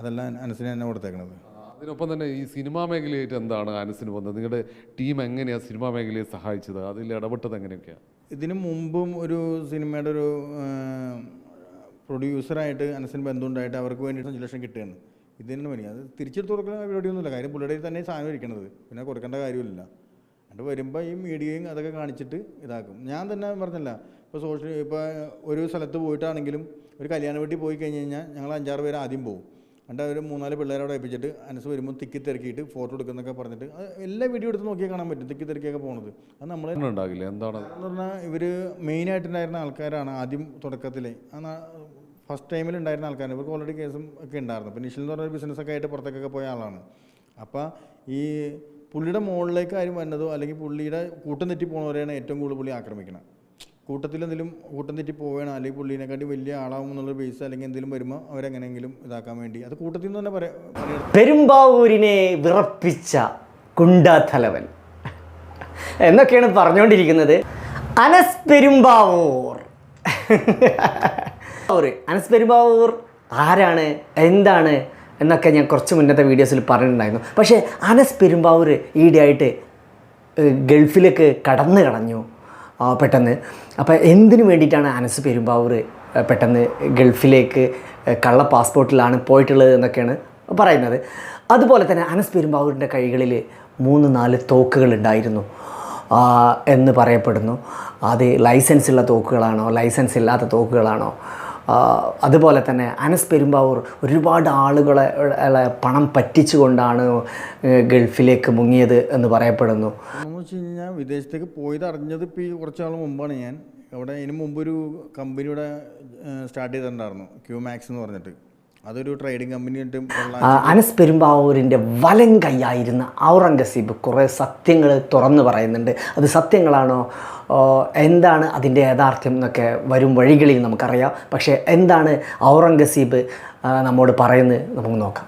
അതെല്ലാം അനസിന് തന്നെ കൊടുത്തേക്കണത്. അതിനൊപ്പം തന്നെ ഈ സിനിമാ മേഖലയായിട്ട് എന്താണ് അനസിന് വന്നത്? നിങ്ങളുടെ ടീം എങ്ങനെയാണ് സിനിമാ മേഖലയെ സഹായിച്ചത്? അതിൽ ഇടപെട്ടത് എങ്ങനെയൊക്കെയാണ് ഇതിനു മുമ്പും ഒരു സിനിമയുടെ ഒരു പ്രൊഡ്യൂസറായിട്ട് അനസിന് ബന്ധമുണ്ടായിട്ട് അവർക്ക് വേണ്ടിയിട്ട് അഞ്ച് ലക്ഷം കിട്ടുകയാണ്. ഇതിന് വേണ്ടി അത് തിരിച്ചെടുത്ത് കൊടുക്കുന്ന പരിപാടിയൊന്നുമില്ല. കാര്യം പുള്ളിയുടെ തന്നെ സാധനം ഇരിക്കണത്. പിന്നെ കൊടുക്കേണ്ട കാര്യമില്ല. എന്നിട്ട് വരുമ്പോൾ ഈ മീഡിയയും അതൊക്കെ കാണിച്ചിട്ട് ഇതാക്കും. ഞാൻ തന്നെ പറഞ്ഞല്ല. ഇപ്പോൾ സോഷ്യൽ ഇപ്പോൾ ഒരു സ്ഥലത്ത് പോയിട്ടാണെങ്കിലും ഒരു കല്യാണ വീട്ടിൽ പോയി കഴിഞ്ഞ് കഴിഞ്ഞാൽ ഞങ്ങൾ അഞ്ചാറ് പേര് ആദ്യം പോകും എന്നിട്ട് അവർ മൂന്നാൽ പിള്ളേരോട് ഏൽപ്പിച്ചിട്ട് അനസ് വരുമ്പോൾ തിക്കി തിരക്കിയിട്ട് ഫോട്ടോ എടുക്കുന്നൊക്കെ പറഞ്ഞിട്ട് അത് എല്ലാ വീഡിയോ എടുത്ത് നോക്കിയാൽ കാണാൻ പറ്റും തിക്കി തിരക്കിയൊക്കെ പോകുന്നത് അത് നമ്മൾ ഉണ്ടാകില്ല എന്താണ്? എന്ന് പറഞ്ഞാൽ ഇവർ മെയിനായിട്ടുണ്ടായിരുന്ന ആൾക്കാരാണ് ആദ്യം തുടക്കത്തിലെ. ഫസ്റ്റ് ടൈമിൽ ഉണ്ടായിരുന്ന ആൾക്കാരാണ്. ഇവർക്ക് ഓൾറെഡി കേസും ഒക്കെ ഉണ്ടായിരുന്നു. അപ്പോൾ നിഷിൽ എന്ന് പറഞ്ഞ ബിസിനസ്സൊക്കെ ആയിട്ട് പുറത്തേക്കൊക്കെ പോയ ആളാണ്. അപ്പോൾ ഈ പുള്ളിയുടെ മുകളിലേക്ക് ആരും വന്നതോ അല്ലെങ്കിൽ പുള്ളിയുടെ കൂട്ടം തെറ്റി പോകുന്നവരെയാണ് ഏറ്റവും കൂടുതൽ പുള്ളി ആക്രമിക്കണം. കൂട്ടത്തിൽ എന്തെങ്കിലും കൂട്ടം തെറ്റി പോവുകയാണ് അല്ലെങ്കിൽ പുള്ളീനെക്കാട്ടി വലിയ ആളാവും എന്നുള്ള ബേസ് അല്ലെങ്കിൽ എന്തെങ്കിലും വരുമ്പോൾ അവരെങ്ങനെയെങ്കിലും ഇതാക്കാൻ വേണ്ടി. അത് കൂട്ടത്തിൽ നിന്ന് തന്നെ പറയാം പെരുമ്പാവൂരിനെ വിറപ്പിച്ച കുണ്ടാതലവൻ എന്നൊക്കെയാണ് പറഞ്ഞുകൊണ്ടിരിക്കുന്നത് അനസ് പെരുമ്പാവൂർ. അനസ് പെരുമ്പാവൂർ ആരാണ് എന്താണ് എന്നൊക്കെ ഞാൻ കുറച്ച് മുന്നത്തെ വീഡിയോസിൽ പറഞ്ഞിട്ടുണ്ടായിരുന്നു. പക്ഷേ അനസ് പെരുമ്പാവൂർ ഈയിടെയായിട്ട് ഗൾഫിലേക്ക് കടന്നു കളഞ്ഞു. പെട്ടെന്ന്. അപ്പോൾ എന്തിനു വേണ്ടിയിട്ടാണ് അനസ് പെരുമ്പാവൂർ പെട്ടെന്ന് ഗൾഫിലേക്ക് കള്ള പാസ്പോർട്ടിലാണ് പോയിട്ടുള്ളത് എന്നൊക്കെയാണ് പറയുന്നത്. അതുപോലെ തന്നെ അനസ് പെരുമ്പാവൂരിന്റെ കൈകളിൽ മൂന്ന് നാല് തോക്കുകൾ ഉണ്ടായിരുന്നു. എന്ന് പറയപ്പെടുന്നു. അത് ലൈസൻസ് ഉള്ള തോക്കുകളാണോ ലൈസൻസ് ഇല്ലാത്ത തോക്കുകളാണോ? അതുപോലെ തന്നെ അനസ് പെരുമ്പാവൂർ ഒരുപാട് ആളുകളെ പണം പറ്റിച്ചുകൊണ്ടാണ് ഗൾഫിലേക്ക് മുങ്ങിയത് എന്ന് പറയപ്പെടുന്നു. ഞാൻ വിദേശത്തേക്ക് പോയത് അറിഞ്ഞത് ഇപ്പോൾ ഈ കുറച്ച് നാൾ മുമ്പാണ് ഞാൻ. അവിടെ ഇതിന് ഒരു കമ്പനിയുടെ സ്റ്റാർട്ട് ചെയ്തിട്ടുണ്ടായിരുന്നു. ക്യൂ മാക്സ് എന്ന് പറഞ്ഞിട്ട്. അതൊരു ട്രേഡിംഗ് കമ്പനിയായിട്ടും അനസ് പെരുമ്പാവൂരിന്റെ വലം കൈയായിരുന്ന ഔറംഗസീബ് കുറേ സത്യങ്ങൾ തുറന്നു പറയുന്നുണ്ട്. അത് സത്യങ്ങളാണോ? എന്താണ് അതിന്റെ യഥാർത്ഥ്യം എന്നൊക്കെ വരും വഴികളിൽ നമുക്കറിയാം. പക്ഷേ എന്താണ് ഔറംഗസീബ് നമ്മോട് പറയുന്നത്? നമുക്ക് നോക്കാം.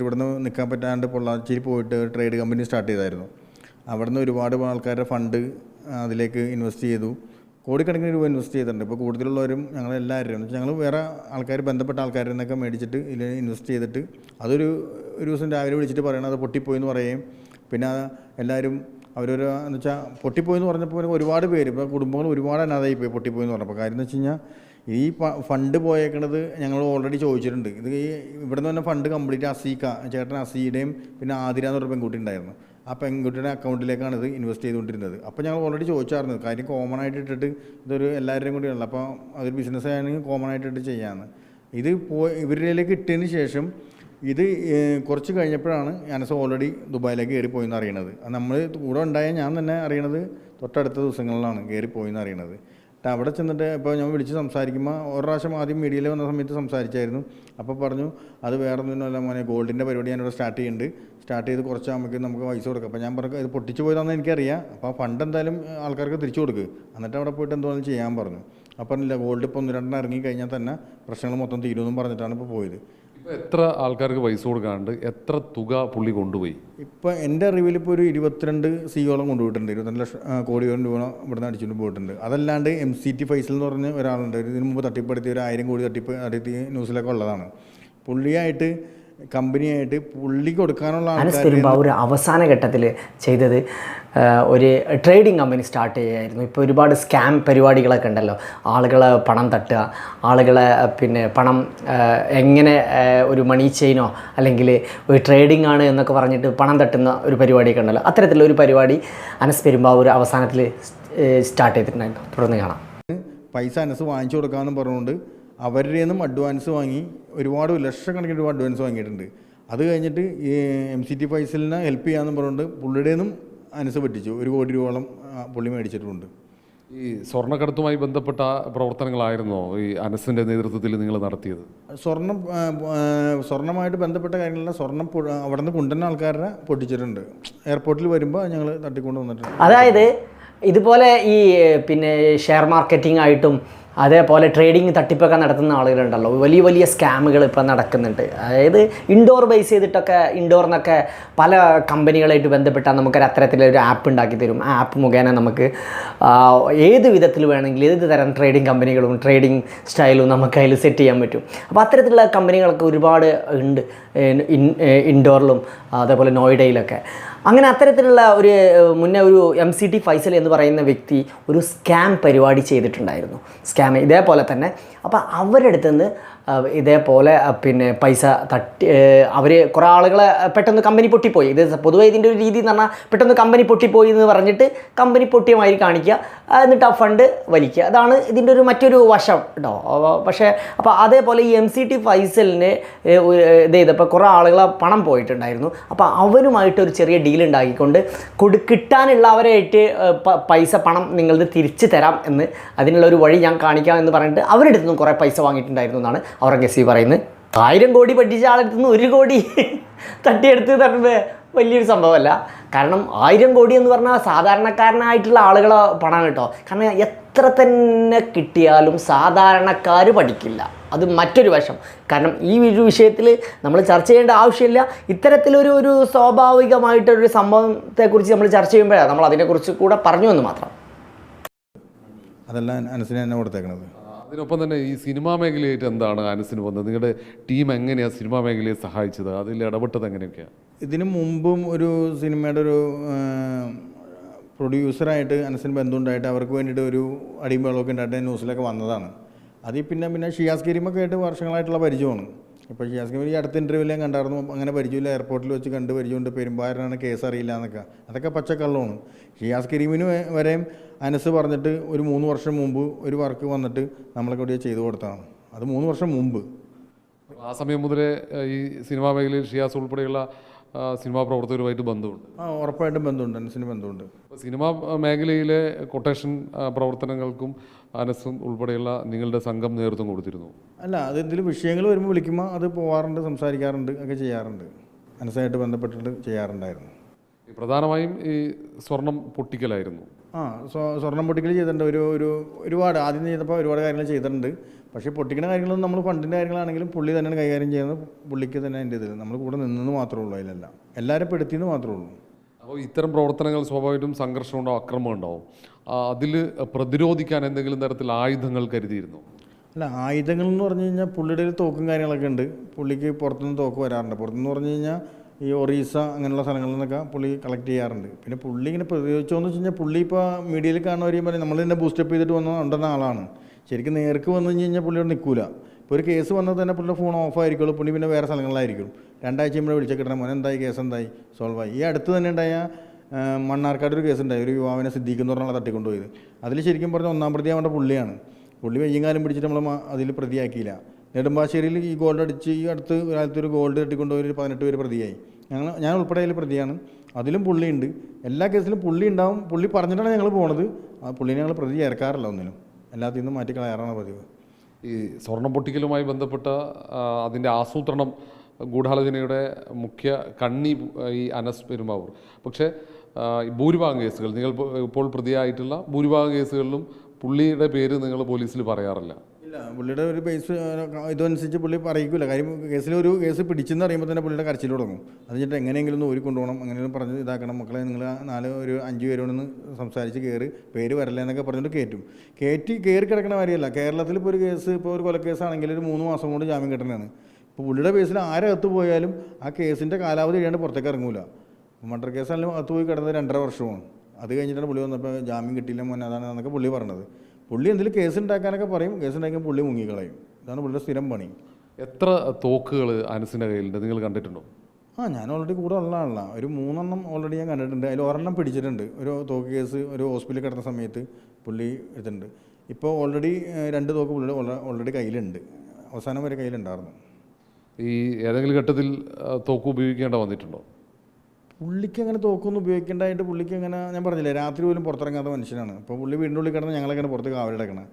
ഇവിടുന്ന് നിൽക്കാൻ പറ്റാണ്ട് പൊള്ളാച്ചേരി പോയിട്ട് ട്രേഡ് കമ്പനി സ്റ്റാർട്ട് ചെയ്തായിരുന്നു. അവിടുന്ന് ഒരുപാട് ആൾക്കാരുടെ ഫണ്ട് അതിലേക്ക് ഇൻവെസ്റ്റ് ചെയ്തു. കോടിക്കണക്കിന് രൂപ ഇൻവെസ്റ്റ് ചെയ്തിട്ടുണ്ട്. ഇപ്പോൾ കൂടുതലുള്ളവരും ഞങ്ങൾ എല്ലാവരും. ഞങ്ങൾ വേറെ ആൾക്കാർ ബന്ധപ്പെട്ട ആൾക്കാരിൽ നിന്നൊക്കെ മേടിച്ചിട്ട് ഇതിൽ ഇൻവെസ്റ്റ് ചെയ്തിട്ട് അതൊരു ഒരു ദിവസം രാവിലെ വിളിച്ചിട്ട് പറയണം അത് പൊട്ടിപ്പോയി എന്ന് പറയുകയും. പിന്നെ എല്ലാവരും അവരൊരു എന്ന് വെച്ചാൽ പൊട്ടിപ്പോയി എന്ന് പറഞ്ഞപ്പോൾ ഒരുപാട് പേര് ഇപ്പോൾ കുടുംബങ്ങൾ ഒരുപാട് അനാഥായി പോയി പൊട്ടിപ്പോയി എന്ന് പറഞ്ഞപ്പോൾ കാര്യം എന്ന് വെച്ച് കഴിഞ്ഞാൽ ഈ ഫണ്ട് പോയേക്കണത് ഞങ്ങൾ ഓൾറെഡി ചോദിച്ചിട്ടുണ്ട്. ഇത് ഈ ഇവിടെ നിന്ന് തന്നെ ഫണ്ട് കംപ്ലീറ്റ് അസീക്ക ചേട്ടൻ അസീയുടെയും പിന്നെ ആതിര എന്ന് പറഞ്ഞ പെൺകുട്ടി ഉണ്ടായിരുന്നു. ആ പെൺകുട്ടിയുടെ അക്കൗണ്ടിലേക്കാണ് ഇത് ഇൻവെസ്റ്റ് ചെയ്തുകൊണ്ടിരുന്നത്. അപ്പോൾ ഞങ്ങൾ ഓൾറെഡി ചോദിച്ചായിരുന്നു കാര്യം കോമൺ ആയിട്ട് ഇട്ടിട്ട് ഇതൊരു എല്ലാവരുടെയും ഉള്ളത് അപ്പോൾ അതൊരു ബിസിനസ് ആണെങ്കിൽ കോമൺ ആയിട്ട് ഇട്ട് ചെയ്യാമെന്ന് ഇത് പോ ഇവരിലേക്ക് ഇട്ടതിന് ശേഷം ഇത് കുറച്ച് കഴിഞ്ഞപ്പോഴാണ് അനസ് ഓൾറെഡി ദുബായിലേക്ക് കയറിപ്പോയെന്ന് അറിയണത്. നമ്മൾ കൂടെ ഉണ്ടായ ഞാൻ തന്നെ അറിയണത് തൊട്ടടുത്ത ദിവസങ്ങളിലാണ് കയറിപ്പോയെന്ന് അറിയണത്. എന്നിട്ട് അവിടെ ചെന്നിട്ട് ഇപ്പോൾ ഞാൻ വിളിച്ച് സംസാരിക്കുമ്പോൾ ഒരു പ്രാവശ്യം ആദ്യം മീഡിയയിൽ വന്ന സമയത്ത് സംസാരിച്ചായിരുന്നു. അപ്പോൾ പറഞ്ഞു അത് വേറെ ഒന്നുമല്ല മോനെ ഗോൾഡിന്റെ പരിപാടി ഞാനിവിടെ സ്റ്റാർട്ട് ചെയ്യുന്നുണ്ട്. സ്റ്റാർട്ട് ചെയ്ത് കുറച്ചാകുമ്പോൾ നമുക്ക് പൈസ കൊടുക്കാം. അപ്പോൾ ഞാൻ പറഞ്ഞു ഇത് പൊട്ടിച്ചു പോയതാണെന്ന് എനിക്കറിയാം. അപ്പോൾ ആ ഫണ്ട് എന്തായാലും ആൾക്കാർക്ക് തിരിച്ചു കൊടുക്കുക എന്നിട്ട് അവിടെ പോയിട്ട് എന്തോന്നും ചെയ്യാൻ പറഞ്ഞു. അപ്പോൾ പറഞ്ഞില്ല ഗോൾഡ് ഇപ്പോൾ ഒന്ന് രണ്ടെണ്ണം ഇറങ്ങി കഴിഞ്ഞാൽ തന്നെ പ്രശ്നങ്ങൾ മൊത്തം തീരുമെന്നും പറഞ്ഞിട്ടാണ് ഇപ്പോൾ പോയത്. ഇപ്പോൾ എത്ര ആൾക്കാർക്ക് പൈസ കൊടുക്കാണ്ട് എത്ര തുക പുള്ളി കൊണ്ടുപോയി? ഇപ്പോൾ എന്റെ അറിവിൽ ഇപ്പോൾ ഒരു ഇരുപത്തിരണ്ട് സിയോളം കൊണ്ടുപോയിട്ടുണ്ട്. ഇരുപത്തിരണ്ട് ലക്ഷം കോടിയോളം രൂപ ഇവിടുന്ന് അടിച്ചുകൊണ്ട് പോയിട്ടുണ്ട്. അതല്ലാണ്ട് എം സി ടി ഫൈസൽ എന്ന് പറഞ്ഞ ഒരാളുണ്ട്. ഒരു ഇതിന് മുമ്പ് തട്ടിപ്പെടുത്തിയ ഒരു ആയിരം കോടി തട്ടിപ്പ് നടത്തി ന്യൂസിലൊക്കെ ഉള്ളതാണ്. പുള്ളിയായിട്ട് കമ്പനിയായിട്ട് പുള്ളി കൊടുക്കാനുള്ള അനസ് ആൾക്കാർ പെരുമ്പാവൂർ അവസാന ഘട്ടത്തിൽ ചെയ്തത് ഒരു ട്രേഡിംഗ് കമ്പനി സ്റ്റാർട്ട് ചെയ്യായിരുന്നു. ഇപ്പോൾ ഒരുപാട് സ്കാം പരിപാടികളൊക്കെ ഉണ്ടല്ലോ. ആളുകളെ പണം തട്ടുക ആളുകളെ പിന്നെ പണം എങ്ങനെ ഒരു മണി ചെയിനോ അല്ലെങ്കിൽ ഒരു ട്രേഡിംഗ് ആണ് എന്നൊക്കെ പറഞ്ഞിട്ട് പണം തട്ടുന്ന ഒരു പരിപാടിയൊക്കെ ഉണ്ടല്ലോ. അത്തരത്തിലുള്ള ഒരു പരിപാടി അനസ് പെരുമ്പാവൂർ അവസാനത്തിൽ സ്റ്റാർട്ട് ചെയ്തിട്ടുണ്ടായിരുന്നു. തുടർന്ന് കാണാം. പൈസ അനസ് വാങ്ങിച്ചു കൊടുക്കാമെന്ന് പറഞ്ഞുകൊണ്ട് അവരുടെ നിന്നും അഡ്വാൻസ് വാങ്ങി ഒരുപാട് ലക്ഷക്കണക്കിന് രൂപ അഡ്വാൻസ് വാങ്ങിയിട്ടുണ്ട്. അത് കഴിഞ്ഞിട്ട് ഈ എം സി ടി ഫൈസലിനെ ഹെൽപ്പ് ചെയ്യാമെന്ന് പറഞ്ഞുകൊണ്ട് പുള്ളിയുടെ നിന്നും അനസ് പറ്റിച്ചു. ഒരു കോടി രൂപയോളം പുള്ളി മേടിച്ചിട്ടുണ്ട്. ഈ സ്വർണക്കടത്തുമായി ബന്ധപ്പെട്ട പ്രവർത്തനങ്ങളായിരുന്നോ ഈ അനസിന്റെ നേതൃത്വത്തിൽ നിങ്ങൾ നടത്തിയത്? സ്വർണം സ്വർണമായിട്ട് ബന്ധപ്പെട്ട കാര്യങ്ങളെല്ലാം സ്വർണം അവിടെ നിന്ന് കൊണ്ടുവന്ന ആൾക്കാരെ പൊട്ടിച്ചിട്ടുണ്ട്. എയർപോർട്ടിൽ വരുമ്പോൾ ഞങ്ങൾ തട്ടിക്കൊണ്ട് വന്നിട്ടുണ്ട് അതായത് ഇതുപോലെ ഈ പിന്നെ ഷെയർ മാർക്കറ്റിംഗ് ആയിട്ടും അതേപോലെ ട്രേഡിങ് തട്ടിപ്പൊക്കെ നടത്തുന്ന ആളുകളുണ്ടല്ലോ. വലിയ വലിയ സ്കാമുകൾ ഇപ്പോൾ നടക്കുന്നുണ്ട്. അതായത് ഇൻഡോർ ബേസ് ചെയ്തിട്ടൊക്കെ ഇൻഡോറിനൊക്കെ പല കമ്പനികളായിട്ട് ബന്ധപ്പെട്ടാൽ നമുക്കൊരു അത്തരത്തിലൊരു ആപ്പ് ഉണ്ടാക്കി തരും. ആ ആപ്പ് മുഖേന നമുക്ക് ഏത് വിധത്തിൽ വേണമെങ്കിലും ഏത് തരം ട്രേഡിംഗ് കമ്പനികളും ട്രേഡിംഗ് സ്റ്റൈലും നമുക്ക് അതിൽ സെറ്റ് ചെയ്യാൻ പറ്റും. അപ്പോൾ അത്തരത്തിലുള്ള കമ്പനികളൊക്കെ ഒരുപാട് ഉണ്ട് ഇൻ- ഇൻഡോറിലും അതേപോലെ നോയിഡയിലൊക്കെ. അങ്ങനെ അത്തരത്തിലുള്ള ഒരു മുന്നേ ഒരു എം സി ടി ഫൈസൽ എന്ന് പറയുന്ന വ്യക്തി ഒരു സ്കാം പരിപാടി ചെയ്തിട്ടുണ്ടായിരുന്നു. സ്കാം ഇതേപോലെ തന്നെ അപ്പോൾ അവരുടെ അടുത്ത് നിന്ന് ഇതേപോലെ പിന്നെ പൈസ തട്ടി അവർ കുറേ ആളുകളെ പെട്ടെന്ന് കമ്പനി പൊട്ടിപ്പോയി. ഇത് പൊതുവേ ഇതിന്റെ ഒരു രീതി എന്ന് പറഞ്ഞാൽ പെട്ടെന്ന് കമ്പനി പൊട്ടിപ്പോയി എന്ന് പറഞ്ഞിട്ട് കമ്പനി പൊട്ടിയമായി കാണിക്കുക. എന്നിട്ട് ആ ഫണ്ട് വലിക്കുക. അതാണ് ഇതിന്റെ ഒരു മറ്റൊരു വശം കേട്ടോ പക്ഷേ അപ്പോൾ അതേപോലെ ഈ എം സി ടി ഫൈസലിന് ഇത് ചെയ്തപ്പോൾ കുറേ ആളുകളെ പണം പോയിട്ടുണ്ടായിരുന്നു. അപ്പോൾ അവരുമായിട്ട് ഒരു ചെറിയ ഡീൽ ഉണ്ടാക്കിക്കൊണ്ട് കൊടു കിട്ടാനുള്ള അവരായിട്ട് പൈസ പണം നിങ്ങളത് തിരിച്ചു തരാം എന്ന് അതിനുള്ള ഒരു വഴി ഞാൻ കാണിക്കാം എന്ന് പറഞ്ഞിട്ട് അവരുടെ അടുത്ത് നിന്നും കുറേ പൈസ വാങ്ങിയിട്ടുണ്ടായിരുന്നു എന്നാണ് ഔറംഗസീബ് ഗസി പറയുന്നത്. ആയിരം കോടി പഠിച്ച ആളടുത്ത് നിന്ന് ഒരു കോടി തട്ടിയെടുത്ത് തരുന്നത് വലിയൊരു സംഭവമല്ല. കാരണം ആയിരം കോടി എന്ന് പറഞ്ഞാൽ സാധാരണക്കാരനായിട്ടുള്ള ആളുകളെ പണം കേട്ടോ. കാരണം എത്ര തന്നെ കിട്ടിയാലും സാധാരണക്കാർ പഠിക്കില്ല. അത് മറ്റൊരു വശം. കാരണം ഈ ഒരു വിഷയത്തിൽ നമ്മൾ ചർച്ച ചെയ്യേണ്ട ആവശ്യമില്ല. ഇത്തരത്തിലൊരു ഒരു സ്വാഭാവികമായിട്ടൊരു സംഭവത്തെക്കുറിച്ച് നമ്മൾ ചർച്ച ചെയ്യുമ്പോഴാണ് നമ്മൾ അതിനെക്കുറിച്ച് കൂടെ പറഞ്ഞു എന്ന് മാത്രം. അതെല്ലാം അനുസരിച്ച് തന്നെ കൊടുത്തേക്കണത്. അതിനൊപ്പം തന്നെ ഈ സിനിമാ മേഖലയായിട്ട് എന്താണ് അനസിന് വന്നത്? നിങ്ങളുടെ ടീം എങ്ങനെയാണ് സിനിമാ മേഖലയെ സഹായിച്ചത്? അതിൽ ഇടപെട്ടത് എങ്ങനെയൊക്കെയാണ് ഇതിനു മുമ്പും ഒരു സിനിമയുടെ ഒരു പ്രൊഡ്യൂസറായിട്ട് അനസിന് ബന്ധമുണ്ടായിട്ട് അവർക്ക് വേണ്ടിയിട്ട് ഒരു അടിയും വെള്ളമൊക്കെ ഉണ്ടായിട്ട് ന്യൂസിലൊക്കെ വന്നതാണ്. അതിൽ പിന്നെ പിന്നെ ഷിയാസ് കരീമൊക്കെ ആയിട്ട് വർഷങ്ങളായിട്ടുള്ള പരിചയമാണ്. ഇപ്പോൾ ഷിയാസ് ഈ അടുത്ത ഇന്റർവ്യൂ ഞാൻ കണ്ടായിരുന്നു. അങ്ങനെ പരിചയമില്ല. എയർപോർട്ടിൽ വെച്ച് കണ്ട് പരിചയമുണ്ട്. പെരുമ്പാരനാണ് കേസ് അറിയില്ല എന്നൊക്കെ അതൊക്കെ പച്ചക്കള്ളമാണ്. ഷിയാസ് കരീമിന് വരെയും അനസ് പറഞ്ഞിട്ട് ഒരു മൂന്ന് വർഷം മുമ്പ് ഒരു വർക്ക് വന്നിട്ട് നമ്മളൊക്കെ ഇവിടെ ചെയ്തു കൊടുത്തതാണ് അത് മൂന്ന് വർഷം മുമ്പ്. ആ സമയം മുതലേ ഈ സിനിമാ മേഖലയിൽ ഷിയാസ് ഉൾപ്പെടെയുള്ള സിനിമാ പ്രവർത്തകരുമായിട്ട് ബന്ധമുണ്ട്. ആ ഉറപ്പായിട്ടും ബന്ധമുണ്ട്. അനസിന് ബന്ധമുണ്ട്. സിനിമാ മേഖലയിലെ കൊട്ടേഷൻ പ്രവർത്തനങ്ങൾക്കും അനസും ഉൾപ്പെടെയുള്ള നിങ്ങളുടെ സംഘം നേതൃത്വം കൊടുത്തിരുന്നു. അല്ല അത് എന്തെങ്കിലും വിഷയങ്ങൾ വരുമ്പോൾ വിളിക്കുമ്പോൾ അത് പോവാറുണ്ട് സംസാരിക്കാറുണ്ട് ഒക്കെ ചെയ്യാറുണ്ട്. മനസ്സായിട്ട് ബന്ധപ്പെട്ടിട്ട് ചെയ്യാറുണ്ടായിരുന്നു. പ്രധാനമായും ഈ സ്വർണം പൊട്ടിക്കലായിരുന്നു. ആ സ്വ- സ്വർണം പൊട്ടിക്കൽ ചെയ്തിട്ടുണ്ട്. ഒരു ഒരു ഒരുപാട് ആദ്യം ചെയ്തപ്പോൾ ഒരുപാട് കാര്യങ്ങൾ ചെയ്തിട്ടുണ്ട്. പക്ഷേ പൊട്ടിക്കുന്ന കാര്യങ്ങളൊന്നും നമ്മൾ ഫണ്ടിന്റെ കാര്യങ്ങളാണെങ്കിലും പുള്ളി തന്നെയാണ് കൈകാര്യം ചെയ്യുന്നത്. പുള്ളിക്ക് തന്നെ അതിന്റെ ഇതിൽ നമ്മൾ കൂടെ നിന്നെന്ന് മാത്രമേ ഉള്ളൂ അതിലല്ല. എല്ലാവരും പെടുത്തിയെന്ന് മാത്രമേ ഉള്ളൂ. അപ്പോൾ ഇത്തരം പ്രവർത്തനങ്ങൾ സ്വാഭാവികമായിട്ടും സംഘർഷം ഉണ്ടാവും അക്രമം ഉണ്ടാവും അതിൽ പ്രതിരോധിക്കാൻ എന്തെങ്കിലും തരത്തിൽ ആയുധങ്ങൾ കരുതിയിരുന്നു? അല്ല ആയുധങ്ങൾ എന്ന് പറഞ്ഞു കഴിഞ്ഞാൽ പുള്ളിയുടെ കയ്യിൽ തോക്കും കാര്യങ്ങളൊക്കെ ഉണ്ട്. പുള്ളിക്ക് പുറത്തുനിന്ന് തോക്ക് വരാറുണ്ട്. പുറത്തുനിന്ന് പറഞ്ഞു കഴിഞ്ഞാൽ ഈ ഒറീസ അങ്ങനെയുള്ള സ്ഥലങ്ങളിൽ നിന്നൊക്കെ പുള്ളി കളക്ട് ചെയ്യാറുണ്ട്. പിന്നെ പുള്ളി ഇങ്ങനെ പ്രതിരോധിച്ചോന്ന് വെച്ച് കഴിഞ്ഞാൽ പുള്ളി ഇപ്പോൾ മീഡിയയിൽ കാണുന്നവരെയും പറയും നമ്മൾ തന്നെ ബൂസ്റ്റപ്പ് ചെയ്തിട്ട് വന്ന ഉണ്ടെന്ന ആളാണ്. ശരിക്കും നേർക്ക് വന്നു കഴിഞ്ഞ് കഴിഞ്ഞാൽ പുള്ളി അവിടെ നിൽക്കൂല. ഇപ്പോൾ ഒരു കേസ് വന്നാൽ തന്നെ പുള്ളിയുടെ ഫോൺ ഓഫ് ആയിരിക്കുള്ളൂ. പുള്ളി പിന്നെ വേറെ സ്ഥലങ്ങളിലായിരിക്കും. രണ്ടാഴ്ച കഴിയുമ്പോൾ വിളിച്ച കിട്ടണം മോനെ എന്തായി? കേസ് എന്തായി? സോൾവ് ആയി. ഈ അടുത്ത് തന്നെ ഉണ്ടായ മണ്ണാർക്കാട് ഒരു കേസ് ഉണ്ടായി. ഒരു യുവാവിനെ സിദ്ദീഖെന്ന് പറഞ്ഞാൽ തട്ടിക്കൊണ്ടുപോയത്. അതിൽ ശരിക്കും പറഞ്ഞാൽ ഒന്നാം പ്രതി അവന്റെ പുള്ളിയാണ്. പുള്ളി വെയ്യങ്കാലം പിടിച്ചിട്ട് നമ്മൾ അതിൽ പ്രതിയാക്കിയില്ല. നെടുമ്പാശ്ശേരിയിൽ ഈ ഗോൾഡ് അടിച്ച് ഈ അടുത്ത് കാലത്ത് ഒരു ഗോൾഡ് തട്ടിക്കൊണ്ടുപോയി ഒരു പതിനെട്ട് പേര് പ്രതിയായി. ഞങ്ങൾ ഞാൻ ഉൾപ്പെടെ അതിൽ പ്രതിയാണ്. അതിലും പുള്ളിയുണ്ട്. എല്ലാ കേസിലും പുള്ളി ഉണ്ടാവും. പുള്ളി പറഞ്ഞിട്ടാണ് ഞങ്ങൾ പോണത്. ആ പുള്ളിനെ ഞങ്ങൾ പ്രതി ചേർക്കാറില്ല ഒന്നിനും എല്ലാത്തിൽ നിന്നും മാറ്റി കളയാറാണ് പതിവ്. ഈ സ്വർണ പൊട്ടിക്കലുമായി ബന്ധപ്പെട്ട അതിന്റെ ആസൂത്രണം ഗൂഢാലോചനയുടെ മുഖ്യ കണ്ണി ഈ അനസ് പെരുമാവൂർ പക്ഷേ ഭൂരിഭാഗം കേസുകൾ നിങ്ങൾ ഇപ്പോൾ പ്രതിയായിട്ടുള്ള ഭൂരിഭാഗം കേസുകളിലും പുള്ളിയുടെ പേര് നിങ്ങൾ പോലീസിൽ പറയാറില്ല. ഇല്ല പുള്ളിയുടെ ഒരു ബേസ് ഇതനുസരിച്ച് പുള്ളി പറയിക്കില്ല കാര്യം കേസിൽ ഒരു കേസ് പിടിച്ചെന്ന് അറിയുമ്പോൾ തന്നെ പുള്ളിയുടെ കരച്ചിൽ തുടങ്ങും. അത് കഴിഞ്ഞിട്ട് എങ്ങനെയെങ്കിലും ഒന്ന് ഊരി കൊണ്ടുപോകണം അങ്ങനെയെങ്കിലും പറഞ്ഞ് ഇതാക്കണം. മക്കളെ നിങ്ങൾ നാല് ഒരു അഞ്ച് പേരോടൊന്ന് സംസാരിച്ച് കയറി പേര് വരല്ലേ എന്നൊക്കെ പറഞ്ഞിട്ട് കയറ്റും കയറ്റി കയറി കിടക്കണ കാര്യമല്ല കേരളത്തിൽ ഇപ്പോൾ ഒരു കേസ് ഇപ്പോൾ ഒരു കൊലക്കേസാണെങ്കിൽ ഒരു മൂന്ന് മാസം കൊണ്ട് ജാമ്യം കിട്ടണതാണ് ഇപ്പോൾ പുള്ളിയുടെ കേസിൽ ആരകത്ത് പോയാലും ആ കേസിന്റെ കാലാവധി കഴിയാണ്ട് പുറത്തേക്ക് ഇറങ്ങൂല. മർഡർ കേസാണെങ്കിലും അകത്ത് പോയി കിടന്നത് രണ്ടര വർഷമാണ്. അത് കഴിഞ്ഞിട്ടാണ് പുള്ളി വന്നപ്പോൾ ജാമ്യം കിട്ടിയില്ല മോൻ അതാണ് എന്നൊക്കെ പുള്ളി പറഞ്ഞത്. പുള്ളി എന്തെങ്കിലും കേസ് ഉണ്ടാക്കാനൊക്കെ പറയും കേസ് ഉണ്ടാക്കിയാൽ പുള്ളി മുങ്ങിക്കളയും. ഇതാണ് പുള്ളിയുടെ സ്ഥിരം പണി. എത്ര തോക്കുകൾ അനസിന്റെ കയ്യിലുണ്ട്? നിങ്ങൾ കണ്ടിട്ടുണ്ടോ? ആ ഞാൻ ഓൾറെഡി കൂടെ ഉള്ള ആളാണ് ഒരു മൂന്നെണ്ണം ഓൾറെഡി ഞാൻ കണ്ടിട്ടുണ്ട്. അതിൽ ഒരെണ്ണം പിടിച്ചിട്ടുണ്ട്. ഒരു തോക്ക് കേസ് ഒരു ഹോസ്പിറ്റലിൽ കിടന്ന സമയത്ത് പുള്ളി എടുത്തിട്ടുണ്ട്. ഇപ്പോൾ ഓൾറെഡി രണ്ട് തോക്ക് പുള്ളിയുടെ ഓൾറെഡി കയ്യിലുണ്ട്. അവസാനം വരെ കയ്യിലുണ്ടായിരുന്നു. ഈ ഏതെങ്കിലും ഘട്ടത്തിൽ തോക്ക് ഉപയോഗിക്കേണ്ട വന്നിട്ടുണ്ടോ? പുള്ളിക്ക് അങ്ങനെ തോക്കൊന്നും ഉപയോഗിക്കേണ്ടതായിട്ട് പുള്ളിക്ക് അങ്ങനെ ഞാൻ പറഞ്ഞില്ലേ രാത്രി പോലും പുറത്തിറങ്ങാത്ത മനുഷ്യനാണ്. അപ്പോൾ പുള്ളി വീടിന്റെ ഉള്ളിൽ കിടന്ന് ഞങ്ങളൊക്കെ പുറത്ത് കാവലിടക്കണം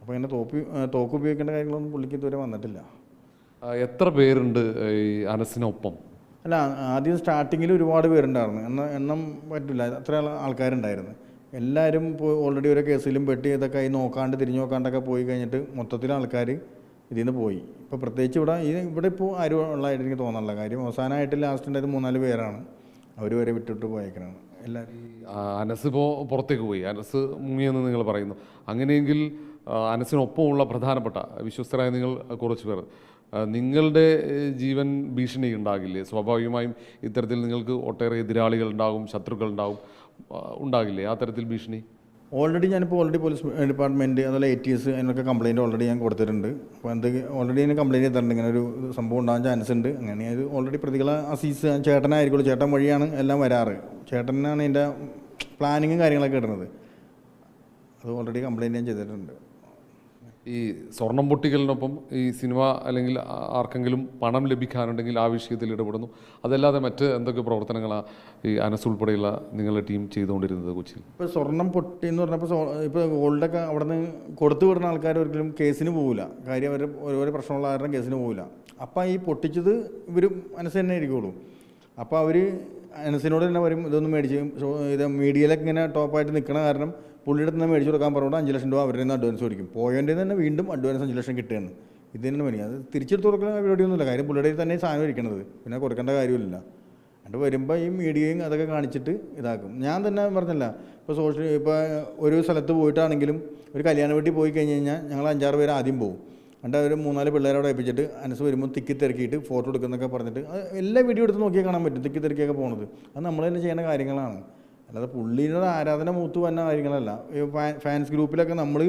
അപ്പോൾ അങ്ങനെ തോപ്പി തോക്ക് ഉപയോഗിക്കേണ്ട കാര്യങ്ങളൊന്നും പുള്ളിക്ക് ഇതുവരെ വന്നിട്ടില്ല. എത്ര പേരുണ്ട് ഈ അനസിനൊപ്പം? അല്ല ആദ്യം സ്റ്റാർട്ടിങ്ങിൽ ഒരുപാട് പേരുണ്ടായിരുന്നു. എന്ന എണ്ണം പറ്റില്ല അത്ര ആൾക്കാരുണ്ടായിരുന്നു. എല്ലാവരും ഇപ്പോൾ ഓൾറെഡി ഓരോ കേസിലും പെട്ടി ഇതൊക്കെ ആയി നോക്കാണ്ട് തിരിഞ്ഞു നോക്കാണ്ടൊക്കെ പോയി കഴിഞ്ഞിട്ട് മൊത്തത്തിൽ ആൾക്കാർ ഇതിൽ നിന്ന് പോയി. ഇപ്പോൾ പ്രത്യേകിച്ച് ഇവിടെ ഈ ഇവിടെ ഇപ്പോൾ ആരും ഉള്ളതായിട്ട് എനിക്ക് തോന്നുന്നില്ല കാര്യം അവസാനമായിട്ട് ലാസ്റ്റ് ഉണ്ടായത് മൂന്നാൽ പേരാണ്. അവർ വരെ വിട്ടിട്ട് പോയേക്കണാണ് എല്ലാവരും അനസ് ഇപ്പോൾ പുറത്തേക്ക് പോയി. അനസ് മുങ്ങിയെന്ന് നിങ്ങൾ പറയുന്നു. അങ്ങനെയെങ്കിൽ അനസിനൊപ്പമുള്ള പ്രധാനപ്പെട്ട വിശ്വസ്തരായ നിങ്ങൾ കുറച്ച് പേർ. നിങ്ങളുടെ ജീവൻ ഭീഷണി ഉണ്ടാകില്ലേ? സ്വാഭാവികമായും ഇത്തരത്തിൽ നിങ്ങൾക്ക് ഒട്ടേറെ എതിരാളികൾ ഉണ്ടാകും ശത്രുക്കൾ ഉണ്ടാകും. ഉണ്ടാകില്ലേ ആ തരത്തിൽ ഭീഷണി? ഓൾറെഡി ഞാനിപ്പോൾ ഓൾറെഡി പോലീസ് ഡിപ്പാർട്ട്മെന്റ് അതുപോലെ എ ടി എസ് അതിനൊക്കെ കംപ്ലയിന്റ് ഓൾറെഡി ഞാൻ കൊടുത്തിട്ടുണ്ട്. അപ്പോൾ എന്ത് ഓൾറെഡി ഞാൻ കംപ്ലയിന്റ് ചെയ്തിട്ടുണ്ട്. ഇങ്ങനെ ഒരു സംഭവം ഉണ്ടാകാൻ ചാൻസ് ഉണ്ട്. അങ്ങനെ അത് ഓൾറെഡി പ്രതികളെ അസീസ് ചേട്ടനായിരിക്കുള്ളൂ. ചേട്ടൻ വഴിയാണ് എല്ലാം വരാറ്. ചേട്ടനാണ് എന്റെ പ്ലാനിങ്ങും കാര്യങ്ങളൊക്കെ ഇടുന്നത്. അത് ഓൾറെഡി കംപ്ലയിന്റ് ഞാൻ ചെയ്തിട്ടുണ്ട്. ഈ സ്വർണം പൊട്ടിക്കലിനൊപ്പം ഈ സിനിമ അല്ലെങ്കിൽ ആർക്കെങ്കിലും പണം ലഭിക്കാനുണ്ടെങ്കിൽ ആ വിഷയത്തിൽ ഇടപെടുന്നു. അതല്ലാതെ മറ്റ് എന്തൊക്കെ പ്രവർത്തനങ്ങളാണ് ഈ അനസ് ഉൾപ്പെടെയുള്ള നിങ്ങളുടെ ടീം ചെയ്തുകൊണ്ടിരുന്നത് കൊച്ചിയിൽ? ഇപ്പോൾ സ്വർണം പൊട്ടി എന്ന് പറഞ്ഞപ്പോൾ ഇപ്പോൾ ഗോൾഡൊക്കെ അവിടെ നിന്ന് കൊടുത്തു വിടുന്ന ആൾക്കാർ ഒരിക്കലും കേസിന് പോകില്ല കാര്യം അവർ ഓരോ പ്രശ്നമുള്ള കാരണം കേസിന് പോകില്ല അപ്പോൾ ഈ പൊട്ടിച്ചത് ഇവർ മനസ്സ് തന്നെ ആയിരിക്കുള്ളൂ. അപ്പോൾ അവർ അനസിനോട് തന്നെ വരും ഇതൊന്നും മേടിച്ച് ഇത് മീഡിയയിലൊക്കെ ഇങ്ങനെ ടോപ്പായിട്ട് നിൽക്കണ കാരണം പുള്ളിയുടെ തന്നെ മേടിച്ച് കൊടുക്കാൻ പറഞ്ഞുകൊണ്ട് അഞ്ച് ലക്ഷം രൂപ അവരുടെ നിന്ന് അഡ്വാൻസ് മേടിക്കും. പോയതിന്റെ തന്നെ വീണ്ടും അഡ്വാൻസ് അഞ്ച് ലക്ഷം കിട്ടുകയാണ്. ഇത് തന്നെ പണി അത് തിരിച്ചെടുത്ത് കൊടുക്കുന്ന പരിപാടിയൊന്നുമില്ല. കാര്യം പുള്ളിയുടെ തന്നെ സാധനം മേടിക്കണത് പിന്നെ കൊടുക്കേണ്ട കാര്യമില്ല എന്നിട്ട് വരുമ്പോൾ ഈ മീഡിയയും അതൊക്കെ കാണിച്ചിട്ട് ഇതാക്കും. ഞാൻ തന്നെ പറഞ്ഞല്ല. ഇപ്പോൾ സോഷ്യൽ ഇപ്പോൾ ഒരു സ്ഥലത്ത് പോയിട്ടാണെങ്കിലും ഒരു കല്യാണ വീട്ടിൽ പോയി കഴിഞ്ഞ് കഴിഞ്ഞാൽ ഞങ്ങൾ അഞ്ചാറ് പേര് ആദ്യം പോകും എന്നിട്ട് അവർ മൂന്നാൽ പിള്ളേരോട് ഏൽപ്പിച്ചിട്ട് അനസ് വരുമ്പോൾ തിക്കി തിരക്കിയിട്ട് ഫോട്ടോ എടുക്കുന്നൊക്കെ പറഞ്ഞിട്ട് എല്ലാ വീഡിയോ എടുത്ത് നോക്കിയാൽ കാണാൻ പറ്റും. തിക്കി തിരക്കിയൊക്കെ പോണത്. അത് നമ്മൾ തന്നെ ചെയ്യുന്ന കാര്യങ്ങളാണ്. അല്ലാതെ പുള്ളിയുടെ ആരാധന മൂത്ത് വന്ന കാര്യങ്ങളല്ല. ഫാൻസ് ഗ്രൂപ്പിലൊക്കെ നമ്മൾ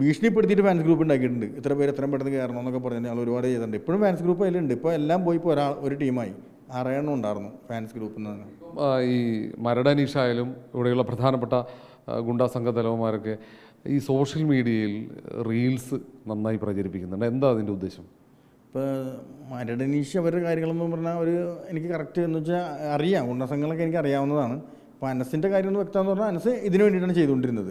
ഭീഷണിപ്പെടുത്തിയിട്ട് ഫാൻസ് ഗ്രൂപ്പ് ഉണ്ടാക്കിയിട്ടുണ്ട്. ഇത്ര പേര് എത്രയും പെട്ടെന്ന് കയറണം എന്നൊക്കെ പറഞ്ഞ് ഞങ്ങൾ ഒരുപാട് ചെയ്തിട്ടുണ്ട്. ഇപ്പോഴും ഫാൻസ് ഗ്രൂപ്പ് അതിലുണ്ട്. ഇപ്പോൾ എല്ലാം പോയി ഇപ്പോൾ ഒരാൾ ഒരു ടീമായി. ആറെണ്ണം ഉണ്ടായിരുന്നു ഫാൻസ് ഗ്രൂപ്പിൽ നിന്ന് ഈ മരടനീഷ് ആയാലും ഇവിടെയുള്ള പ്രധാനപ്പെട്ട ഗുണ്ടാ സംഘ തലവന്മാരൊക്കെ ഈ സോഷ്യൽ മീഡിയയിൽ റീൽസ് നന്നായി പ്രചരിപ്പിക്കുന്നുണ്ട്. എന്താ അതിന്റെ ഉദ്ദേശം? ഇപ്പോൾ മരടനീഷ് അവരുടെ കാര്യങ്ങളെന്ന് പറഞ്ഞാൽ ഒരു എനിക്ക് കറക്റ്റ് എന്ന് വെച്ചാൽ അറിയാം. ഗുണ്ടാസംഘങ്ങളൊക്കെ എനിക്ക് അറിയാവുന്നതാണ്. അപ്പോൾ അനസിന്റെ കാര്യം എന്ന് വ്യക്തമെന്ന് പറഞ്ഞാൽ അനസ് ഇതിനു വേണ്ടിയിട്ടാണ് ചെയ്തുകൊണ്ടിരുന്നത്.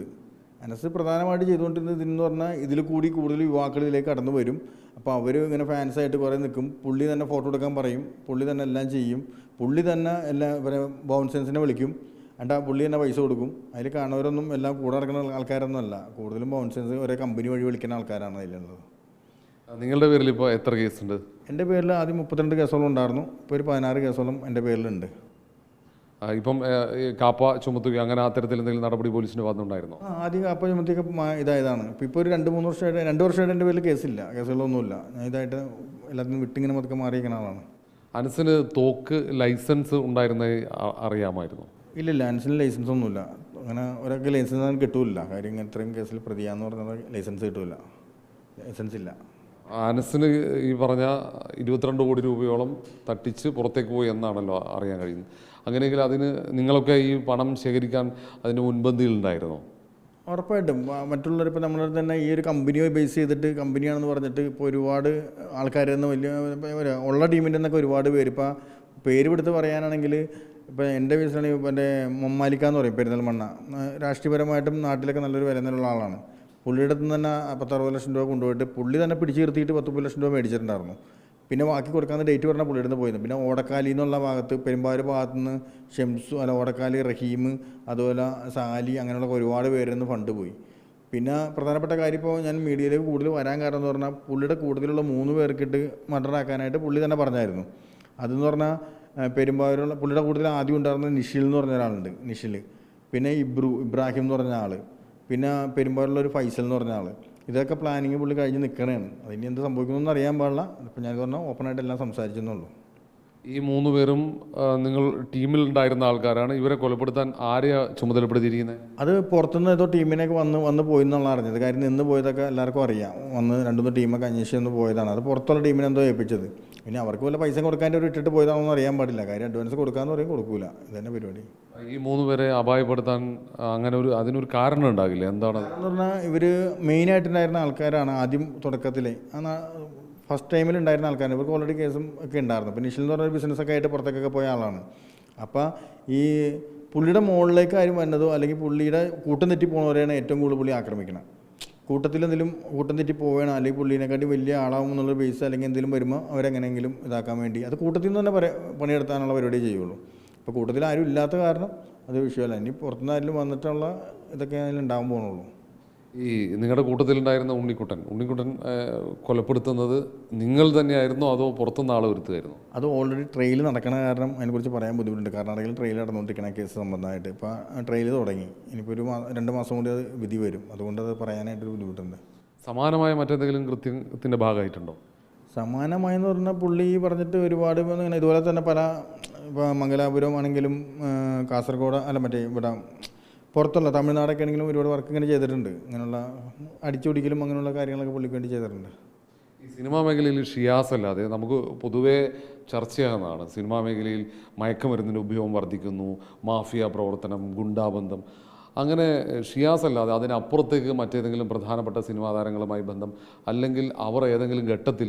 അനസ് പ്രധാനമായിട്ട് ചെയ്തുകൊണ്ടിരുന്നത് ഇതെന്ന് പറഞ്ഞാൽ ഇതിൽ കൂടി കൂടുതൽ യുവാക്കൾ ഇതിലേക്ക് കടന്നു വരും. അപ്പോൾ അവർ ഇങ്ങനെ ഫാൻസായിട്ട് കുറേ നിൽക്കും. പുള്ളി തന്നെ ഫോട്ടോ എടുക്കാൻ പറയും. പുള്ളി തന്നെ എല്ലാം ചെയ്യും. പുള്ളി തന്നെ എല്ലാം ഇവരെ ബൗൺസൻസിനെ വിളിക്കും. എന്നിട്ട് ആ പുള്ളി തന്നെ പൈസ കൊടുക്കും. അതിൽ കാണുന്നവരൊന്നും എല്ലാം കൂടെ നടക്കുന്ന ആൾക്കാരൊന്നും അല്ല. കൂടുതലും ബൗൺസേഴ്സ് ഒരേ കമ്പനി വഴി വിളിക്കുന്ന ആൾക്കാരാണ് അതിലുള്ളത്. നിങ്ങളുടെ പേരിൽ ഇപ്പോൾ എത്ര കേസുണ്ട് എന്റെ പേരിൽ ആദ്യം മുപ്പത്തിരണ്ട് കേസോളം ഉണ്ടായിരുന്നു. ഇപ്പോൾ ഒരു പതിനാറ് കേസോളം എന്റെ പേരിലുണ്ട്. ഇപ്പം കാപ്പ ചുമത്തുക അങ്ങനെ അത്തരത്തിൽ എന്തെങ്കിലും നടപടി പോലീസിന് വന്നിട്ടുണ്ടായിരുന്നു ആ, ആദ്യം കാപ്പ ചുമത്തിയൊക്കെ ഇതായതാണ്. ഇപ്പം ഇപ്പോൾ ഒരു രണ്ട് മൂന്ന് വർഷമായിട്ട് രണ്ട് വർഷമായിട്ട് എന്റെ പേരിൽ കേസില്ല. കേസുകളൊന്നുമില്ല. ഞാൻ ഇതായിട്ട് എല്ലാത്തിനും വിട്ടിങ്ങനെ മൊത്തം മാറിയിരിക്കുന്ന ആളാണ്. അനസിന് തോക്ക് ലൈസൻസ് ഉണ്ടായിരുന്നത് അറിയാമായിരുന്നു? ഇല്ലില്ല അനസിന് ലൈസൻസ് ഒന്നുമില്ല. അങ്ങനെ ഒരാൾക്ക് ലൈസൻസ് ഒന്നും കിട്ടൂല കാര്യം ഇങ്ങനെ ഇത്രയും കേസിൽ പ്രതിയാന്ന് പറഞ്ഞാൽ ലൈസൻസ് കിട്ടൂല ലൈസൻസ് ഇല്ല. അനസിന് ഈ പറഞ്ഞ ഇരുപത്തിരണ്ട് കോടി രൂപയോളം തട്ടിച്ച് പുറത്തേക്ക് പോയി എന്നാണല്ലോ അറിയാൻ കഴിയുന്നത്. അങ്ങനെയെങ്കിൽ അതിന് നിങ്ങളൊക്കെ ഈ പണം ശേഖരിക്കാൻ അതിന് മുൻപന്തിയിലുണ്ടായിരുന്നോ ഉറപ്പായിട്ടും. മറ്റുള്ളവർ ഇപ്പോൾ നമ്മൾ തന്നെ ഈ ഒരു കമ്പനിയെ ബേസ് ചെയ്തിട്ട് കമ്പനിയാണെന്ന് പറഞ്ഞിട്ട് ഇപ്പോൾ ഒരുപാട് ആൾക്കാരിൽ നിന്ന് വലിയ ഉള്ള ടീമിന്റെ നിന്നൊക്കെ ഒരുപാട് പേര് ഇപ്പോൾ പേര് പിടുത്ത് പറയാനാണെങ്കിൽ ഇപ്പോൾ എന്റെ ബേസിലാണെങ്കിൽ ഇപ്പോൾ എന്റെ മമ്മാലിക്ക എന്ന് പറയും ആ, രാഷ്ട്രീയപരമായിട്ടും നാട്ടിലൊക്കെ നല്ലൊരു വില നിലുള്ള ആളാണ്. പുള്ളിയുടെ അടുത്ത് തന്നെ പത്തറുപത് ലക്ഷം രൂപ കൊണ്ടുപോയിട്ട് പുള്ളി തന്നെ പിടിച്ചു നിർത്തിയിട്ട് പത്തൊമ്പത് ലക്ഷം രൂപ മേടിച്ചിട്ടുണ്ടായിരുന്നു. പിന്നെ ബാക്കി കൊടുക്കാവുന്ന ഡേറ്റ് പറഞ്ഞാൽ പുള്ളിയുടെ പോയിരുന്നു. പിന്നെ ഓടക്കാലി എന്നുള്ള ഭാഗത്ത് പെരുമ്പാവൂർ ഭാഗത്ത് നിന്ന് ഷെംസു അല്ല ഓടക്കാലി റഹീം അതുപോലെ സാലി അങ്ങനെയുള്ള ഒരുപാട് പേരിൽ നിന്ന് ഫണ്ട് പോയി. പിന്നെ പ്രധാനപ്പെട്ട കാര്യം ഇപ്പോൾ ഞാൻ മീഡിയയിലേക്ക് കൂടുതൽ വരാൻ കാരണം എന്ന് പറഞ്ഞാൽ പുള്ളിയുടെ കൂടുതലുള്ള മൂന്ന് പേർക്കിട്ട് മർഡർ ആക്കാനായിട്ട് പുള്ളി തന്നെ പറഞ്ഞായിരുന്നു. അതെന്ന് പറഞ്ഞാൽ പെരുമ്പാവൂരുള്ള പുള്ളിയുടെ കൂടുതൽ ആദ്യം ഉണ്ടായിരുന്ന നിഷിൽ എന്ന് പറഞ്ഞ ഒരാളുണ്ട് നിഷിൽ. പിന്നെ ഇബ്രു ഇബ്രാഹിം എന്ന് പറഞ്ഞ ആൾ പിന്നെ പെരുമ്പാവൂരുള്ള ഒരു ഫൈസൽ എന്ന് പറഞ്ഞ ആൾ ഇതൊക്കെ പ്ലാനിങ് പുള്ളി കഴിഞ്ഞ് നിൽക്കണതാണ് അതിന് എന്ത് സംഭവിക്കുന്നൊന്നും അറിയാൻ പാടില്ല. ഇപ്പം ഞാൻ പറഞ്ഞാൽ ഓപ്പണായിട്ട് എല്ലാം സംസാരിച്ചെന്നുള്ളൂ ഈ മൂന്ന് പേരും നിങ്ങൾ ടീമിൽ ഉണ്ടായിരുന്ന ആൾക്കാരാണ്. ഇവരെ കൊലപ്പെടുത്താൻ ആരെയാ ചുമതലപ്പെടുത്തിയിരിക്കുന്നത് അത് പുറത്തുനിന്ന് ഏതോ ടീമിനൊക്കെ വന്ന് വന്ന് പോയി എന്നുള്ള അറിഞ്ഞത്. കാര്യം നിന്ന് പോയതൊക്കെ എല്ലാവർക്കും അറിയാം. വന്ന് രണ്ടു മൂന്ന് ടീമൊക്കെ അന്വേഷിച്ച് വന്ന് പോയതാണ്. അത് പുറത്തുള്ള ടീമിനെ എന്തോ ഏൽപ്പിച്ചത്. പിന്നെ അവർക്ക് വല്ല പൈസ കൊടുക്കാൻ ഒരു ഇട്ടിട്ട് പോയതാണെന്ന് അറിയാൻ പാടില്ല. കാര്യം അഡ്വാൻസ് കൊടുക്കാന്ന് പറയും കൊടുക്കൂല. ഇതന്നെ പരിപാടി. ഈ മൂന്ന് പേരെ അപായപ്പെടുത്താൻ അങ്ങനെ ഒരു അതിനൊരു കാരണം ഉണ്ടാകില്ല? എന്താണ്? എന്ന് പറഞ്ഞാൽ ഇവർ മെയിനായിട്ടുണ്ടായിരുന്ന ആൾക്കാരാണ് ആദ്യം തുടക്കത്തിലെ. ഫസ്റ്റ് ടൈമിൽ ഉണ്ടായിരുന്ന ആൾക്കാരാണ്. ഇവർക്ക് ഓൾറെഡി കേസും ഒക്കെ ഉണ്ടായിരുന്നു. അപ്പോൾ നിഷിൽ എന്ന് പറഞ്ഞ ബിസിനസ്സൊക്കെ ആയിട്ട് പുറത്തേക്കൊക്കെ പോയ ആളാണ്. അപ്പോൾ ഈ പുള്ളിയുടെ മുകളിലേക്ക് ആരും വന്നതോ അല്ലെങ്കിൽ പുള്ളിയുടെ കൂട്ടം തെറ്റി പോകുന്നവരെയാണ് ഏറ്റവും കൂടുതൽ പുള്ളി ആക്രമിക്കണം. കൂട്ടത്തിൽ എന്തെങ്കിലും കൂട്ടം തെറ്റി പോവുകയാണ് അല്ലെങ്കിൽ പുള്ളീനെക്കാട്ടി വലിയ ആളാവും എന്നുള്ള ബേസ് അല്ലെങ്കിൽ എന്തെങ്കിലും വരുമ്പോൾ അവരെങ്ങനെയെങ്കിലും ഇതാക്കാൻ വേണ്ടി അത് കൂട്ടത്തിൽ നിന്ന് തന്നെ പണിയെടുത്താനുള്ള പരിപാടി ചെയ്യുള്ളൂ. അപ്പോൾ കൂട്ടത്തിൽ ആരും ഇല്ലാത്ത കാരണം അത് വിഷയമല്ല. ഇനി പുറത്തുനിന്ന് ആരെങ്കിലും വന്നിട്ടുള്ള ഇതൊക്കെ അതിൽ ഉണ്ടാകാൻ പോകുന്നുള്ളൂ ഈ നിങ്ങളുടെ കൂട്ടത്തിലുണ്ടായിരുന്ന ഉണ്ണിക്കുട്ടൻ. ഉണ്ണിക്കുട്ടൻ കൊലപ്പെടുത്തുന്നത് നിങ്ങൾ തന്നെയായിരുന്നോ അതോ പുറത്തുനിന്ന് ആളെ വരുത്തുമായിരുന്നു അത് ഓൾറെഡി ട്രെയിൽ നടക്കണ കാരണം അതിനെക്കുറിച്ച് പറയാൻ ബുദ്ധിമുട്ടുണ്ട്. കർണാടകയിൽ ട്രെയിൽ നടന്നുകൊണ്ടിരിക്കുന്ന കേസ് സംബന്ധമായിട്ട്. ഇപ്പോൾ ട്രെയിൽ തുടങ്ങി. ഇനിയിപ്പോൾ ഒരു രണ്ട് മാസം കൂടി അത് വിധി വരും. അതുകൊണ്ട് അത് പറയാനായിട്ടൊരു ബുദ്ധിമുട്ടുണ്ട്. സമാനമായ മറ്റെന്തെങ്കിലും കൃത്യത്തിന്റെ ഭാഗമായിട്ടുണ്ടോ? സമാനമായെന്ന് പറഞ്ഞാൽ പുള്ളി പറഞ്ഞിട്ട് ഒരുപാട് ഇങ്ങനെ ഇതുപോലെ തന്നെ പല ഇപ്പോൾ മംഗലാപുരം ആണെങ്കിലും കാസർഗോഡ് അല്ല മറ്റേ ഇവിടെ പുറത്തുള്ള തമിഴ്നാടൊക്കെ ആണെങ്കിലും ഒരുപാട് വർക്ക് ഇങ്ങനെ ചെയ്തിട്ടുണ്ട്. ഇങ്ങനെയുള്ള അടിച്ചുപിടിക്കലും അങ്ങനെയുള്ള കാര്യങ്ങളൊക്കെ പുള്ളിക്ക് വേണ്ടി ചെയ്തിട്ടുണ്ട്. ഈ സിനിമാ മേഖലയിൽ ഷിയാസ് അല്ലാതെ നമുക്ക് പൊതുവേ ചർച്ചയാകുന്നതാണ് സിനിമാ മേഖലയിൽ മയക്കുമരുന്നിന്റെ ഉപയോഗം വർദ്ധിക്കുന്നു മാഫിയ പ്രവർത്തനം ഗുണ്ടാബന്ധം. അങ്ങനെ ഷിയാസ് അല്ലാതെ അതിനപ്പുറത്തേക്ക് മറ്റേതെങ്കിലും പ്രധാനപ്പെട്ട സിനിമാ താരങ്ങളുമായി ബന്ധം അല്ലെങ്കിൽ അവർ ഏതെങ്കിലും ഘട്ടത്തിൽ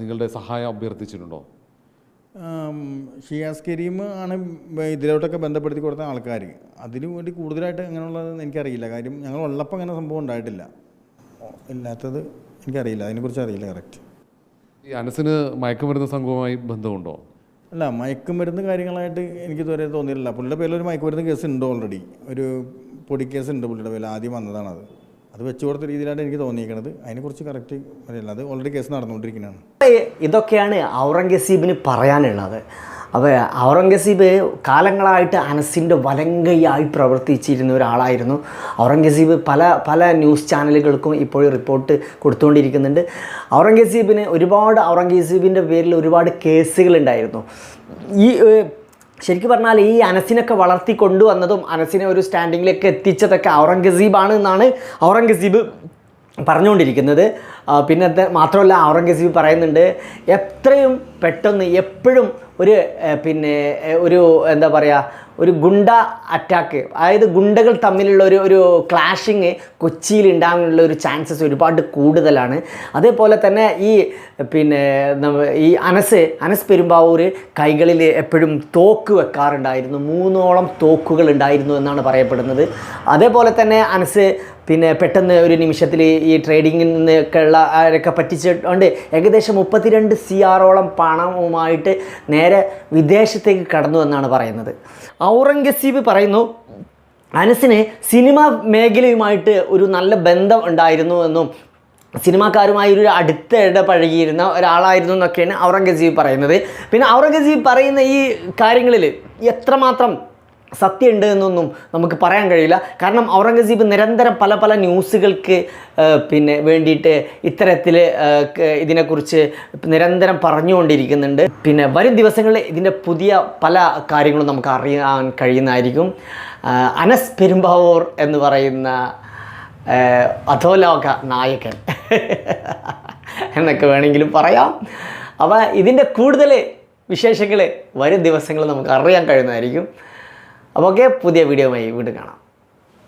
നിങ്ങളുടെ സഹായം അഭ്യർത്ഥിച്ചിട്ടുണ്ടോ? ഷിയാസ് കരീം ആണ് ഇതിലോട്ടൊക്കെ ബന്ധപ്പെടുത്തി കൊടുത്ത ആൾക്കാർ അതിനു വേണ്ടി കൂടുതലായിട്ട് അങ്ങനെയുള്ളത് എനിക്കറിയില്ല. കാര്യം ഞങ്ങൾ ഉള്ളപ്പോൾ അങ്ങനെ സംഭവം ഉണ്ടായിട്ടില്ല. ഇല്ലാത്തത് എനിക്കറിയില്ല. അതിനെക്കുറിച്ച് അറിയില്ല കറക്റ്റ് ഈ അനസിന് മയക്കുമരുന്ന് സംഘവുമായി ബന്ധമുണ്ടോ? അല്ല മയക്കുമരുന്ന് കാര്യങ്ങളായിട്ട് എനിക്ക് ഇതുവരെ തോന്നിയിട്ടില്ല. പുള്ളിയുടെ പേരിൽ ഒരു മയക്കുമരുന്ന് കേസ് ഉണ്ട് ഓൾറെഡി ഒരു പൊടി കേസ് ഉണ്ട് പുള്ളിയുടെ പേരിൽ. ആദ്യം വന്നതാണത്. അത് വെച്ചു കൊടുത്ത രീതിയിലാണ് എനിക്ക് തോന്നിയിരിക്കുന്നത് അതിനെക്കുറിച്ച് കറക്റ്റ് അറിയില്ല. അത് ഓൾറെഡി കേസ് നടന്നുകൊണ്ടിരിക്കുന്നതാണ് ഇതൊക്കെയാണ് ഔറംഗസീബിന് പറയാനുള്ളത്. അപ്പോൾ ഔറംഗസീബ് കാലങ്ങളായിട്ട് അനസിന്റെ വലങ്കയായി പ്രവർത്തിച്ചിരുന്ന ഒരാളായിരുന്നു. ഔറംഗസീബ് പല പല ന്യൂസ് ചാനലുകൾക്കും ഇപ്പോൾ റിപ്പോർട്ട് കൊടുത്തുകൊണ്ടിരിക്കുന്നുണ്ട്. ഔറംഗസീബിന് ഒരുപാട് ഔറംഗസീബിന്റെ പേരിൽ ഒരുപാട് കേസുകളുണ്ടായിരുന്നു ഈ ശരിക്കും പറഞ്ഞാൽ ഈ അനസിനൊക്കെ വളർത്തി കൊണ്ടുവന്നതും അനസിനെ ഒരു സ്റ്റാൻഡിങ്ങിലേക്ക് എത്തിച്ചതൊക്കെ ഔറംഗസീബാണ് എന്നാണ് ഔറംഗസീബ് പറഞ്ഞുകൊണ്ടിരിക്കുന്നത്. പിന്നെ മാത്രമല്ല ഔറംഗസീബ് പറയുന്നുണ്ട് എത്രയും പെട്ടെന്ന് എപ്പോഴും ഒരു പിന്നെ ഒരു എന്താ പറയുക ഒരു ഗുണ്ട അറ്റാക്ക് അതായത് ഗുണ്ടകൾ തമ്മിലുള്ള ഒരു ഒരു ക്ലാഷിങ് കൊച്ചിയിൽ ഉണ്ടാകാനുള്ള ഒരു ചാൻസസ് ഒരുപാട് കൂടുതലാണ്. അതേപോലെ തന്നെ ഈ പിന്നെ ഈ അനസ് അനസ് പെരുമ്പാവൂർ കൈകളിൽ എപ്പോഴും തോക്ക് വെക്കാറുണ്ടായിരുന്നു. മൂന്നോളം തോക്കുകൾ ഉണ്ടായിരുന്നു എന്നാണ് പറയപ്പെടുന്നത്. അതേപോലെ തന്നെ അനസ് പിന്നെ പെട്ടെന്ന് ഒരു നിമിഷത്തിൽ ഈ ട്രേഡിങ്ങിൽ നിന്നൊക്കെ ഉള്ള ആരൊക്കെ പറ്റിച്ചിട്ടുണ്ട്. ഏകദേശം മുപ്പത്തിരണ്ട് സി ആറോളം പണവുമായിട്ട് നേരെ വിദേശത്തേക്ക് കടന്നു എന്നാണ് പറയുന്നത്. ഔറംഗസീബ് പറയുന്നു അനസിന് സിനിമ മേഖലയുമായിട്ട് ഒരു നല്ല ബന്ധം ഉണ്ടായിരുന്നു എന്നും സിനിമാക്കാരുമായി ഒരു അടുത്ത ഇടപഴകിയിരുന്ന ഒരാളായിരുന്നു എന്നൊക്കെയാണ് ഔറംഗസീബ് പറയുന്നത്. പിന്നെ ഔറംഗസീബ് പറയുന്ന ഈ കാര്യങ്ങളിൽ എത്രമാത്രം സത്യമുണ്ട് എന്നൊന്നും നമുക്ക് പറയാൻ കഴിയില്ല. കാരണം ഔറംഗസീബ് നിരന്തരം പല പല ന്യൂസുകൾക്ക് പിന്നെ വേണ്ടിയിട്ട് ഇത്തരത്തിൽ ഇതിനെക്കുറിച്ച് നിരന്തരം പറഞ്ഞുകൊണ്ടിരിക്കുന്നുണ്ട്. പിന്നെ വരും ദിവസങ്ങളിൽ ഇതിന്റെ പുതിയ പല കാര്യങ്ങളും നമുക്ക് അറിയാൻ കഴിയുന്നതായിരിക്കും. അനസ് പെരുമ്പാവൂർ എന്ന് പറയുന്ന അധോലോക നായകൻ എന്നൊക്കെ വേണമെങ്കിലും പറയാം. അപ്പോൾ ഇതിന്റെ കൂടുതൽ വിശേഷങ്ങൾ വരും ദിവസങ്ങൾ നമുക്ക് അറിയാൻ കഴിയുന്നതായിരിക്കും. അപ്പോൾ ഓക്കെ പുതിയ വീഡിയോയുമായി വീണ്ടും കാണാം.